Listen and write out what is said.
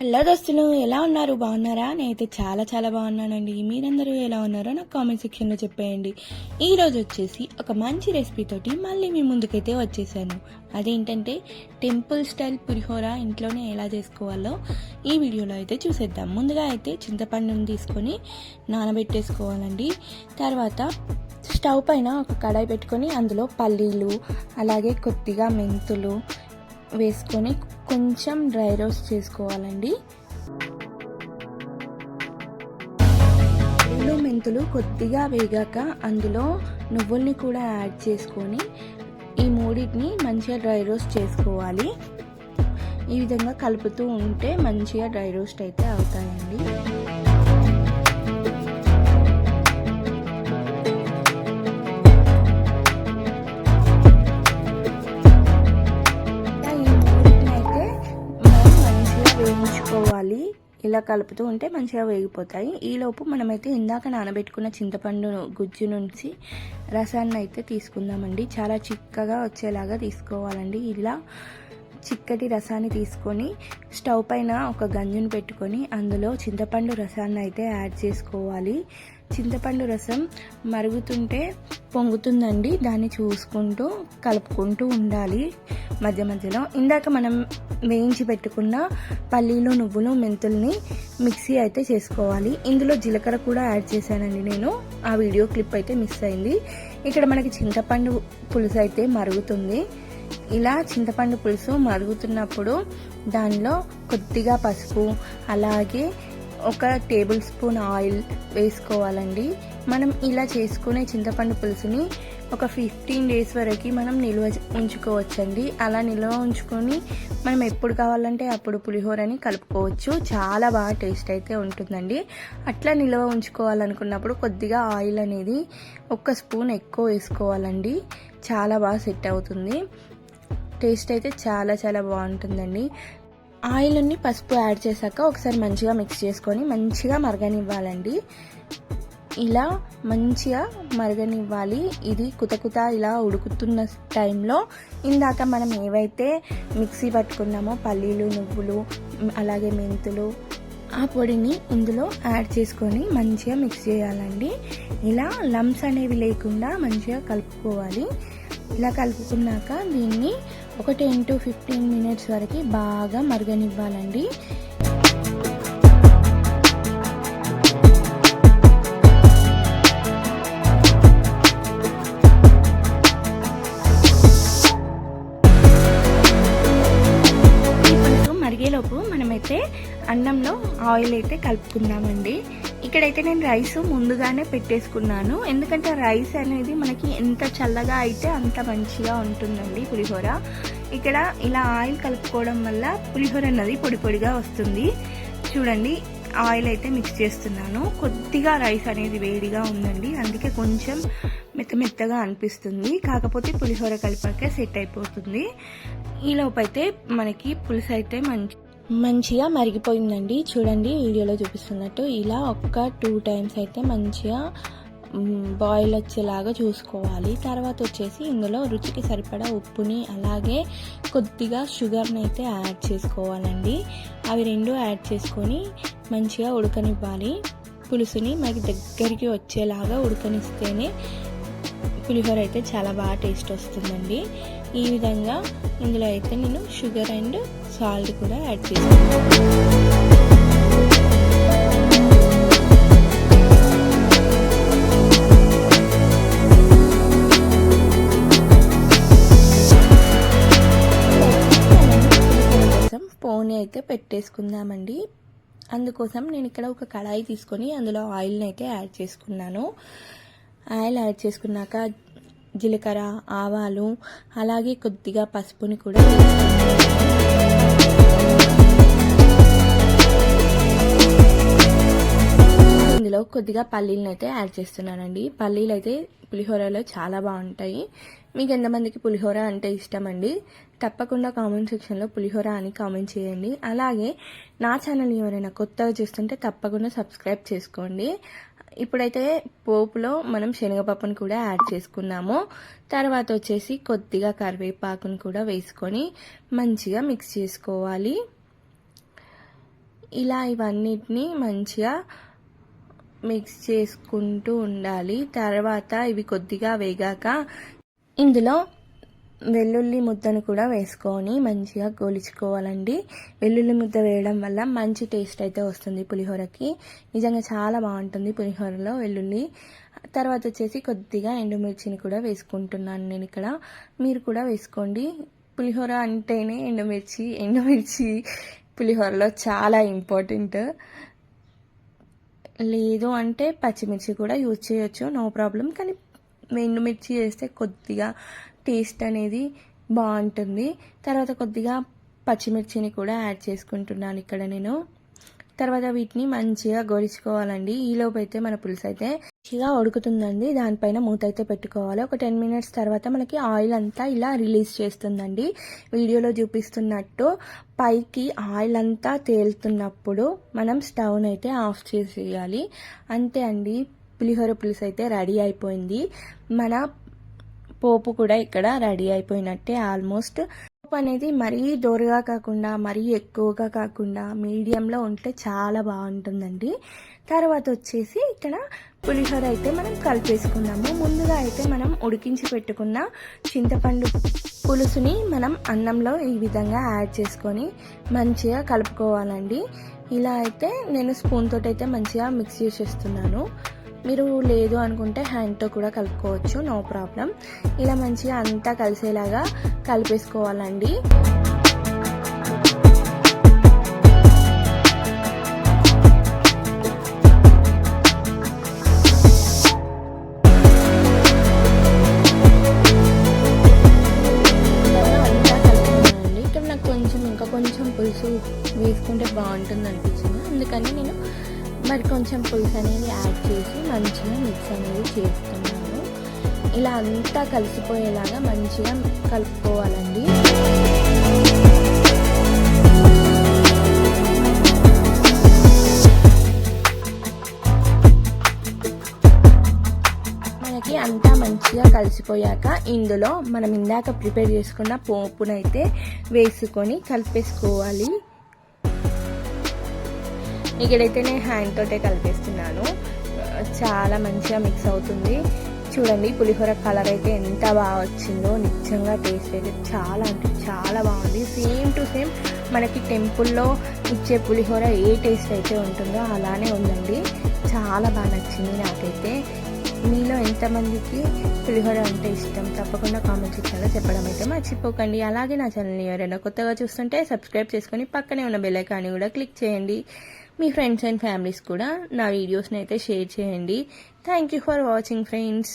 Hello దోస్తులు ఎలా ఉన్నారు? బాగున్నారా? నేనైతే చాలా చాలా బాగున్నానండి. మీరందరూ ఎలా ఉన్నారో నాకు కామెంట్ సెక్షన్లో చెప్పేయండి. ఈరోజు వచ్చేసి ఒక మంచి రెసిపీతోటి మళ్ళీ మీ ముందుకైతే వచ్చేసాను. అదేంటంటే టెంపుల్ స్టైల్ పులిహోర ఇంట్లోనే ఎలా చేసుకోవాలో ఈ వీడియోలో అయితే చూసేద్దాం. ముందుగా అయితే చింతపండుని తీసుకొని నానబెట్టేసుకోవాలండి. తర్వాత స్టవ్ పైన ఒక కడాయి పెట్టుకొని అందులో పల్లీలు అలాగే కొద్దిగా మెంతులు వేసుకొని కొంచెం డ్రై రోస్ట్ చేసుకోవాలండి. పల్లీలు మెంతులు కొద్దిగా వేగాక అందులో నువ్వుల్ని కూడా యాడ్ చేసుకొని ఈ మూడింటిని మంచిగా డ్రై రోస్ట్ చేసుకోవాలి. ఈ విధంగా కలుపుతూ ఉంటే మంచిగా డ్రై రోస్ట్ అయితే అవుతాయండి. ఇలా కలుపుతూ ఉంటే మంచిగా వేగిపోతాయి. ఈలోపు మనమైతే ఇందాక నానబెట్టుకున్న చింతపండు గుజ్జు నుంచి రసాన్ని అయితే తీసుకుందామండి. చాలా చిక్కగా వచ్చేలాగా తీసుకోవాలండి. ఇలా చిక్కటి రసాన్ని తీసుకొని స్టవ్ పైన ఒక గంజును పెట్టుకొని అందులో చింతపండు రసాన్ని అయితే యాడ్ చేసుకోవాలి. చింతపండు రసం మరుగుతుంటే పొంగుతుందండి. దాన్ని చూసుకుంటూ కలుపుకుంటూ ఉండాలి. మధ్య మధ్యలో ఇందాక మనం వేయించి పెట్టుకున్న పల్లీలు నువ్వులు మెంతుల్ని మిక్సీ అయితే చేసుకోవాలి. ఇందులో జీలకర్ర కూడా యాడ్ చేశానండి నేను. ఆ వీడియో క్లిప్ అయితే మిస్ అయింది. ఇక్కడ మనకి చింతపండు పులుసు అయితే మరుగుతుంది. ఇలా చింతపండు పులుసు మరుగుతున్నప్పుడు దానిలో కొద్దిగా పసుపు అలాగే ఒక టేబుల్ స్పూన్ ఆయిల్ వేసుకోవాలండి. మనం ఇలా చేసుకునే చింతపండు పులుసుని ఒక ఫిఫ్టీన్ డేస్ వరకు మనం నిల్వ ఉంచుకోవచ్చండి. అలా నిల్వ ఉంచుకొని మనం ఎప్పుడు కావాలంటే అప్పుడు పులిహోరని కలుపుకోవచ్చు. చాలా బాగా టేస్ట్ అయితే ఉంటుందండి. అట్లా నిల్వ ఉంచుకోవాలనుకున్నప్పుడు కొద్దిగా ఆయిల్ అనేది ఒక స్పూన్ ఎక్కువ వేసుకోవాలండి. చాలా బాగా సెట్ అవుతుంది. టేస్ట్ అయితే చాలా చాలా బాగుంటుందండి. ఆయిల్ని పసుపు యాడ్ చేశాక ఒకసారి మంచిగా మిక్స్ చేసుకొని మంచిగా మరగనివ్వాలండి. ఇలా మంచిగా మరగనివ్వాలి. ఇది కుతకుత ఇలా ఉడుకుతున్న టైంలో ఇందాక మనం ఏవైతే మిక్సీ పట్టుకున్నామో పల్లీలు నువ్వులు అలాగే మెంతులు ఆ పొడిని ఇందులో యాడ్ చేసుకొని మంచిగా మిక్స్ చేయాలండి. ఇలా లమ్స్ అనేవి లేకుండా మంచిగా కలుపుకోవాలి. ఇలా కలుపుకున్నాక దీన్ని ఒక టెన్ టు ఫిఫ్టీన్ మినిట్స్ వరకు బాగా మరగనివ్వాలండి. మరిగేలోపు మనమైతే అన్నంలో ఆయిల్ అయితే కలుపుకుందామండి. ఇక్కడైతే నేను రైస్ ముందుగానే పెట్టేసుకున్నాను. ఎందుకంటే రైస్ అనేది మనకి ఎంత చల్లగా అయితే అంత మంచిగా ఉంటుందండి పులిహోర. ఇక్కడ ఇలా ఆయిల్ కలుపుకోవడం వల్ల పులిహోర అన్నది పొడి పొడిగా వస్తుంది. చూడండి ఆయిల్ అయితే మిక్స్ చేస్తున్నాను. కొద్దిగా రైస్ అనేది వేడిగా ఉందండి. అందుకే కొంచెం మెత్త మెత్తగా అనిపిస్తుంది. కాకపోతే పులిహోర కలిపాకే సెట్ అయిపోతుంది. ఈలోపైతే మనకి పులుసు అయితే మంచి మంచిగా మరిగిపోయిందండి. చూడండి వీడియోలో చూపిస్తున్నట్టు ఇలా ఒక్క టూ టైమ్స్ అయితే మంచిగా బాయిల్ వచ్చేలాగా చూసుకోవాలి. తర్వాత వచ్చేసి ఇందులో రుచికి సరిపడా ఉప్పుని అలాగే కొద్దిగా షుగర్ని అయితే యాడ్ చేసుకోవాలండి. అవి రెండు యాడ్ చేసుకొని మంచిగా ఉడకనివ్వాలి. పులుసుని మనకి దగ్గరికి వచ్చేలాగా ఉడకనిస్తేనే పులిహోర అయితే చాలా బాగా టేస్ట్ వస్తుందండి. ఈ విధంగా ఇందులో అయితే నేను షుగర్ అండ్ సాల్ట్ కూడా యాడ్ చేశాను. పోనీ అయితే పెట్టేసుకుందామండి. అందుకోసం నేను ఇక్కడ ఒక కళాయి తీసుకొని అందులో ఆయిల్ని అయితే యాడ్ చేసుకున్నాను. ఆయిల్ యాడ్ చేసుకున్నాక జీలకర్ర ఆవాలు అలాగే కొద్దిగా పసుపుని కూడా ఇందులో కొద్దిగా పల్లీలను అయితే యాడ్ చేస్తున్నానండి. పల్లీలు అయితే పులిహోరలో చాలా బాగుంటాయి. మీకు ఎంతమందికి పులిహోర అంటే ఇష్టం అండి తప్పకుండా కామెంట్ సెక్షన్లో పులిహోర అని కామెంట్ చేయండి. అలాగే నా ఛానల్ ఎవరైనా కొత్తగా చూస్తుంటే తప్పకుండా సబ్స్క్రైబ్ చేసుకోండి. ఇప్పుడైతే పోపులో మనం శనగపప్పును కూడా యాడ్ చేసుకున్నాము. తర్వాత వచ్చేసి కొద్దిగా కరివేపాకును కూడా వేసుకొని మంచిగా మిక్స్ చేసుకోవాలి. ఇలా ఇవన్నిటిని మంచిగా మిక్స్ చేసుకుంటూ ఉండాలి. తర్వాత ఇవి కొద్దిగా వేగాక ఇందులో వెల్లుల్లి ముద్దను కూడా వేసుకొని మంచిగా గోలుచుకోవాలండి. వెల్లుల్లి ముద్ద వేయడం వల్ల మంచి టేస్ట్ అయితే వస్తుంది పులిహోరకి. నిజంగా చాలా బాగుంటుంది పులిహోరలో వెల్లుల్లి. తర్వాత వచ్చేసి కొద్దిగా ఎండుమిర్చిని కూడా వేసుకుంటున్నాను నేను ఇక్కడ. మీరు కూడా వేసుకోండి. పులిహోర అంటేనే ఎండుమిర్చి. ఎండుమిర్చి పులిహోరలో చాలా ఇంపార్టెంట్. లేదు అంటే పచ్చిమిర్చి కూడా యూజ్ చేయొచ్చు. No problem. కానీ ఎండుమిర్చి వేస్తే కొద్దిగా టేస్ట్ అనేది బాగుంటుంది. తర్వాత కొద్దిగా పచ్చిమిర్చిని కూడా యాడ్ చేసుకుంటున్నాను ఇక్కడ నేను. తర్వాత వీటిని మంచిగా గోరించుకోవాలండి ఈలోపు అయితే మన పులుసు అయితే మంచిగా ఉడుకుతుందండి. దానిపైన మూత అయితే పెట్టుకోవాలి. ఒక టెన్ మినిట్స్ తర్వాత మనకి ఆయిల్ అంతా ఇలా రిలీజ్ చేస్తుందండి. వీడియోలో చూపిస్తున్నట్టు పైకి ఆయిల్ అంతా తేలుతున్నప్పుడు మనం స్టవ్ని అయితే ఆఫ్ చేసేయాలి. అంతే అండి. పులిహోర పులుసు అయితే రెడీ అయిపోయింది. మన పోపు కూడా ఇక్కడ రెడీ అయిపోయినట్టే ఆల్మోస్ట్. పోపు అనేది మరీ దోరగా కాకుండా మరీ ఎక్కువగా కాకుండా మీడియంలో ఉంటే చాలా బాగుంటుందండి. తర్వాత వచ్చేసి ఇక్కడ పులిహోర అయితే మనం కలిపేసుకున్నాము. ముందుగా అయితే మనం ఉడికించి పెట్టుకున్న చింతపండు పులుసుని మనం అన్నంలో ఈ విధంగా యాడ్ చేసుకొని మంచిగా కలుపుకోవాలండి. ఇలా అయితే నేను స్పూన్ తోటి అయితే మంచిగా మిక్స్ చేసేస్తున్నాను. మీరు లేదు అనుకుంటే హ్యాండ్తో కూడా కలుపుకోవచ్చు నో ప్రాబ్లం. ఇలా మంచిగా అంతా కలిసేలాగా కలిపేసుకోవాలండి. అంతా నాకు కొంచెం ఇంకా కొంచెం పులుసు వేసుకుంటే బాగుంటుంది అనిపించింది. అందుకని నేను మరి కొంచెం పులుసు అనేది యాడ్ మిక్స్ అనేది చేస్తున్నాను. ఇలా అంతా కలిసిపోయేలాగా మంచిగా కలుపుకోవాలండి. మనకి అంతా మంచిగా కలిసిపోయాక ఇందులో మనం ఇందాక ప్రిపేర్ చేసుకున్న పోపునైతే వేసుకొని కలిపేసుకోవాలి. ఇక్కడైతే నేను హ్యాండ్ తోటే కలిపేస్తున్నాను. చాలా మంచిగా మిక్స్ అవుతుంది. చూడండి పులిహోర కలర్ అయితే ఎంత బాగా వచ్చిందో. నిజంగా టేస్ట్ అయితే చాలా అంటే చాలా బాగుంది. సేమ్ టు సేమ్ మనకి టెంపుల్లో ఇచ్చే పులిహోర ఏ టేస్ట్ అయితే ఉంటుందో అలానే ఉందండి. చాలా బాగా నచ్చింది నాకైతే. మీలో ఎంతమందికి పులిహోర అంటే ఇష్టం? తప్పకుండా కామెంట్ సెక్షన్లో చెప్పడం అయితే మర్చిపోకండి. అలాగే నా ఛానల్ని ఎవరైనా కొత్తగా చూస్తుంటే సబ్స్క్రైబ్ చేసుకొని పక్కనే ఉన్న బెల్ ఐకాన్ని కూడా క్లిక్ చేయండి. మీ ఫ్రెండ్స్ అండ్ ఫ్యామిలీస్ కూడా నా వీడియోస్ని అయితే షేర్ చేయండి. Thank you for watching friends